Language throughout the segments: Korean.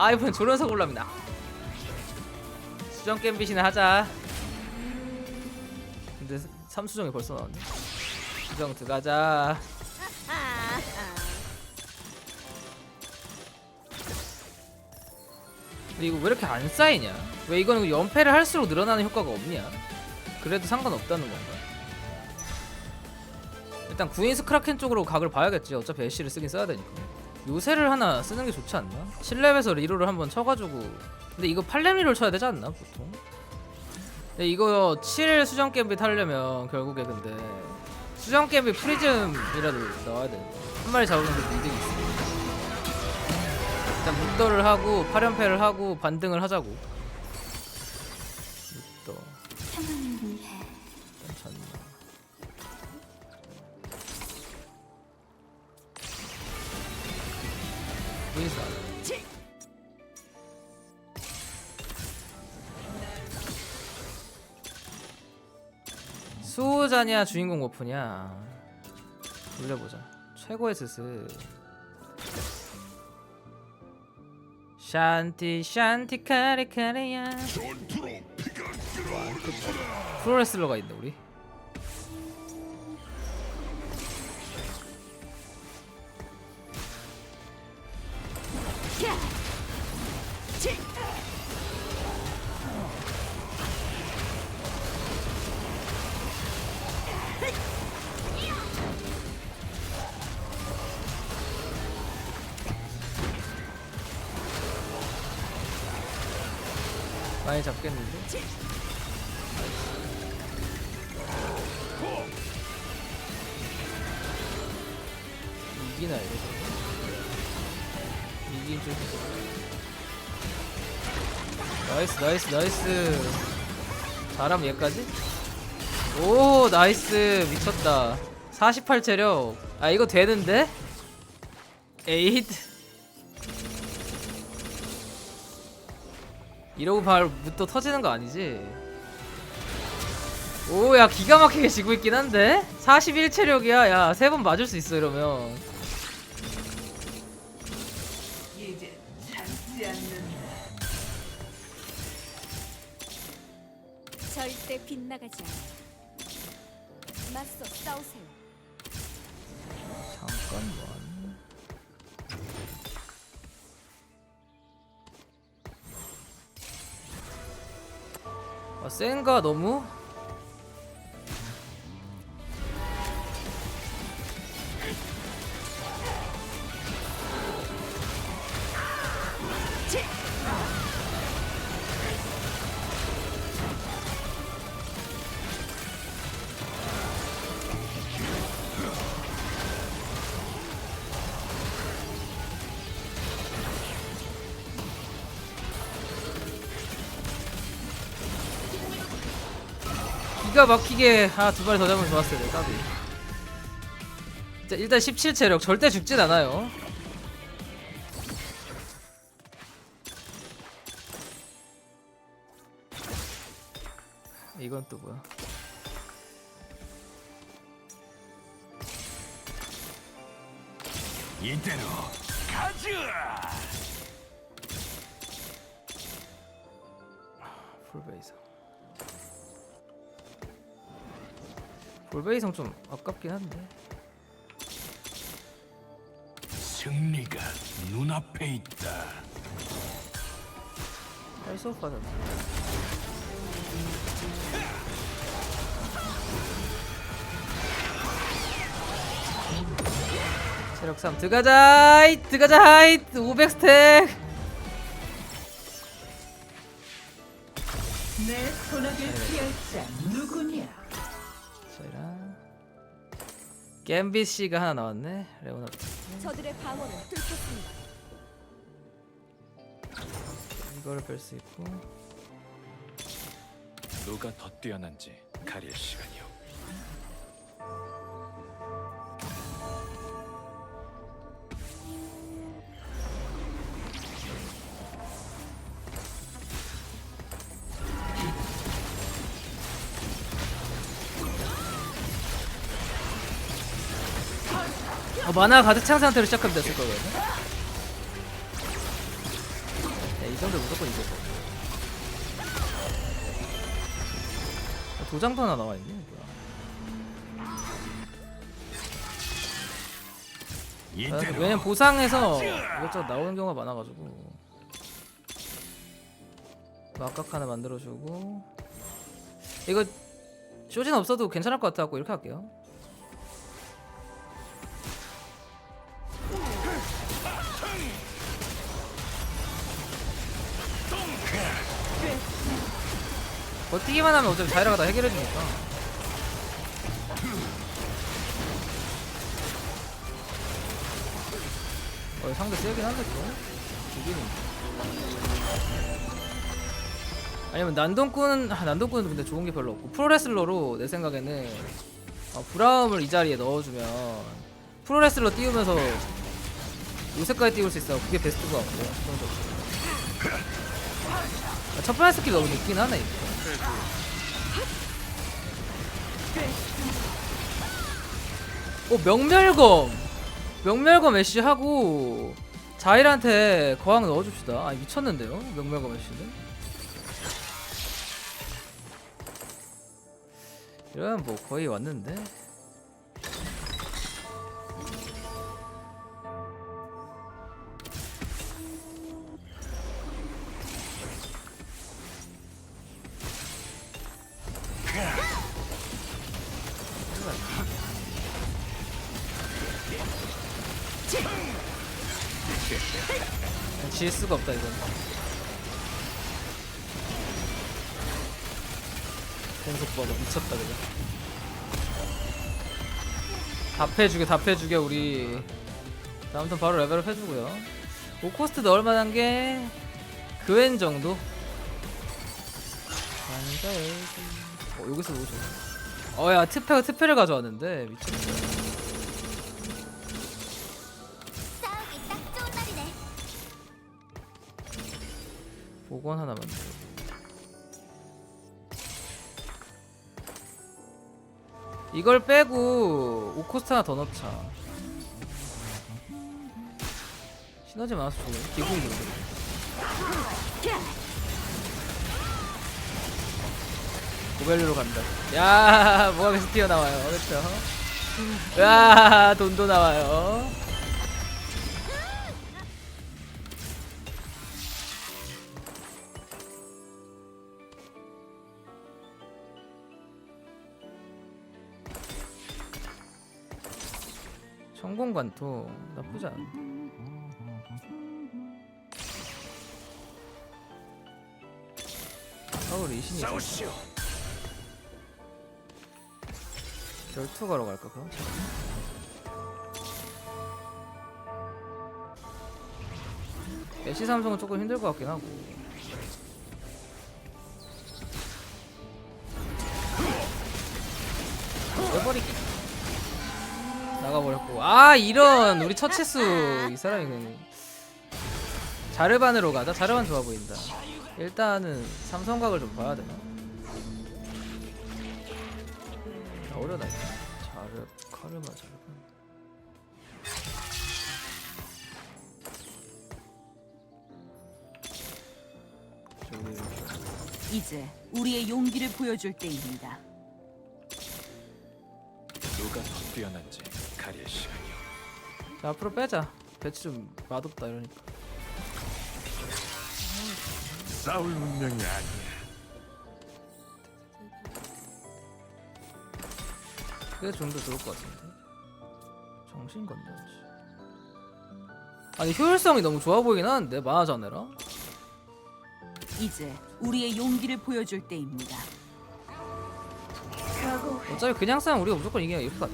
아 이번엔 조련석 올라옵니다. 수정 겜빗이나 하자. 근데 삼수정이 벌써 나왔네. 수정 들어가자. 근데 이거 왜 이렇게 안 쌓이냐? 왜 이거는 연패를 할수록 늘어나는 효과가 없냐? 그래도 상관없다는 건가? 일단 구인 스크라켄 쪽으로 각을 봐야겠지. 어차피 애쉬를 쓰긴 써야 되니까 요새를 하나 쓰는 게 좋지 않나? 7렙에서 리로를 한번 쳐가지고. 근데 이거 8렙 리로를 쳐야 되지 않나 보통? 근데 이거 7 수정 겜빗 하려면 결국에 근데 수정 겜빗 프리즘이라도 나와야 돼 한 마리 잡으면 그 이득이 있어. 일단 묵더를 하고 8연패를 하고 반등을 하자고. 묵더. 잔나 의사. 수호자냐 주인공 워프냐? 돌려보자. 최고의 스스 샨티 샨티 카레 카레야. 프로레슬러가 있네 우리 많이 잡겠는데? 이기나 이거 이긴 좀 나이스 나이스 나이스. 잘하면 얘까지? 오 나이스. 미쳤다. 48 체력. 아 이거 되는데? 에잇. 이러고 발부터 터지는 거 아니지? 오 야 기가 막히게 지고 있긴 한데? 41 체력이야. 야 세 번 맞을 수 있어 이러면 절대 빗나가지 않아. 맞서 싸우세요. 잠깐만 아 센가 너무? 기가 막히게 아 두 발더 잡으면 좋았어요 네, 까비. 자, 일단 17체력. 절대 죽진 않아요. 이건 또 뭐야? 이대로 가자. 풀베이성 풀베이성 좀 아깝긴 한데. 승리가 눈앞에 있다. 할수 없거든. 체력 3 들어가자 이 들어가자 이 500스택! 내 손아귀 피할 자 누구냐? 갬빗 씨가 하나 나왔네 레오나르도 저들의 방어를 뚫겠습니다. 이거를 뺄 수 있고 누가 더 뛰어난지 가릴 시간이요. 어, 만화 가득 찬 상태로 시작하면 됐을 거거든 네, 이 정도 무조건 이길 거. 도장도 하나 나와 있네. 뭐야. 아, 왜냐면 보상에서 이것저것 나오는 경우가 많아가지고 막각 하나 만들어주고 이거 쇼진 없어도 괜찮을 것 같아갖고 이렇게 할게요. 버티기만 하면 어차피 자이라가 다 해결해주니까 어 상대 세긴 한데 또 죽이는 아니면 난동꾼 아, 난동꾼은 근데 좋은 게 별로 없고 프로레슬러로 내 생각에는 어, 브라움을 이 자리에 넣어주면 프로레슬러 띄우면서 요새까지 띄울 수 있어 그게 베스트인 것 같고. 아, 첫 번째 스킬 너무 늦긴 하네 이거. 오 명멸검. 명멸검 애쉬 하고 자일한테 거항 넣어줍시다. 아 미쳤는데요? 명멸검 애쉬는? 이러면 뭐 거의 왔는데 공속 봐봐 미쳤다 그냥. 답해주게 답해주게 우리. 다음 턴 바로 레벨업 해주고요. 오코스트 넣을 만한 게 그웬 정도? 반가해 어 여기서 뭐죠 어야 트페가 트페를 가져왔는데 미쳤네. 복원 하나 만들어. 이걸 빼고 오코스트 하나 더 넣자. 시너지 좋네. 기분이 좋네. 고벨류로 간다. 야, 뭐가 계속 튀어나와요. 그렇죠? 야, 돈도 나와요. 성공관통 나쁘지 않은데. 서울 이신이 싸우시오. 결투 가러 갈까 그럼? 애쉬 삼성은 조금 힘들 것 같긴 하고 나가버렸고 아 이런 우리 첫 체수. 이 사람이 그냥 자르반으로 가자. 자르반 좋아 보인다. 일단은 삼성각을 좀 봐야 되나? 어려나 이거. 자르 카르마 자르반. 저기 이제 우리의 용기를 보여줄 때입니다. 누가 더 뛰어난지 가릴 시간이요. 자 앞으로 빼자 배치 좀 맛없다 이러니까 싸울 운명이 아니야. 그게 좀 더 좋을 것 같은데 정신 건너지 아니 효율성이 너무 좋아 보이긴 하는데 만화자네라 이제 우리의 용기를 보여줄 때입니다. 어차피 그냥 싸면 우리가 무조건 이기냐 이렇게 가자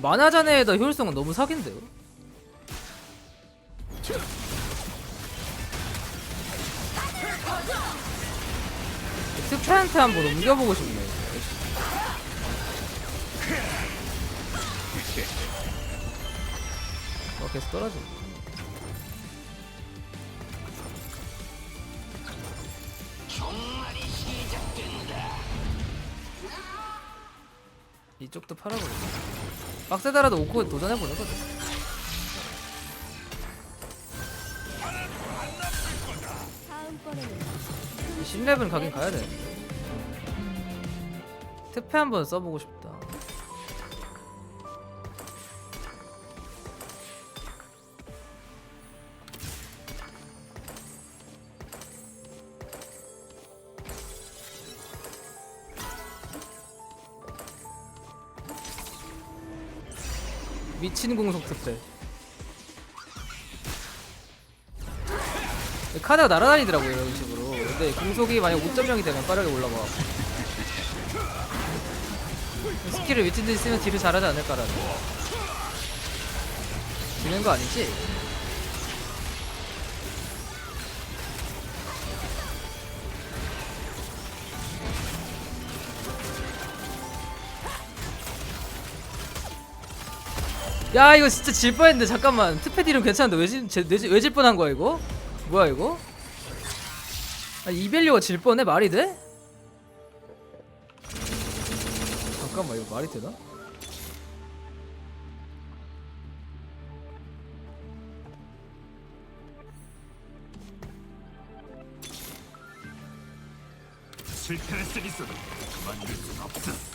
만화자네에다 효율성은 너무 사기인데요? 스프한테 한번 옮겨보고 싶네 어 계속 떨어져 이쪽도 팔아버리고 빡세다라도 오코 도전해보는 거죠 신랩은 가긴 가야 돼. 어. 특패 한번 써보고 싶다. 미친 공속 특패 카드가 날아다니더라고요 이런 식으로. 근데 공속이 만약 5.0이 되면 빠르게 올라가 스킬을 미친 듯이 쓰면 딜을 잘하지 않을까라는. 지는 거 아니지? 야 이거 진짜 질 뻔했는데 잠깐만 특패 딜은 괜찮은데 왜질왜질 뻔한 거야 이거? 뭐야 이거? 아 이벨리오가 질 뻔해 말이 돼? 잠깐만 이거 말이 되나? 실패할 수 있어도 그만둘 순 없어.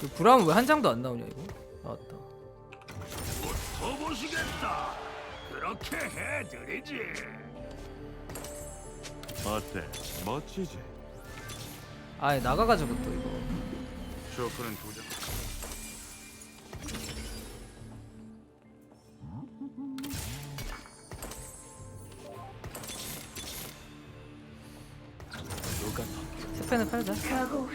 그 브라운 왜 한 장도 안 나오냐 이거? 나왔다 더 보시겠다. 그렇게 해드리지. 어때? 멋지지? 아예 나가가지고 또 이거 쇼크는 두 장. 스펜을 팔자 더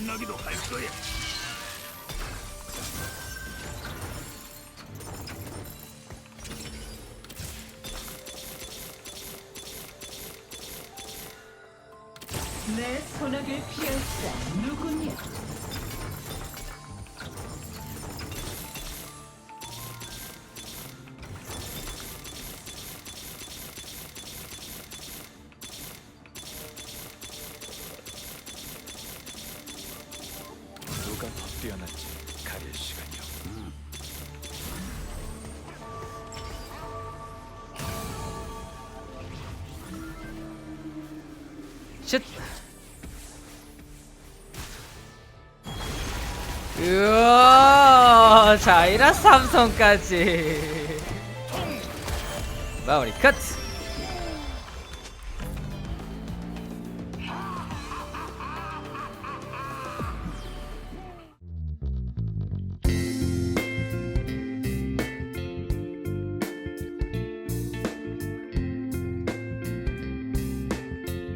만나기도 할 거야. 우와 자이라 삼성까지. 마무리 컷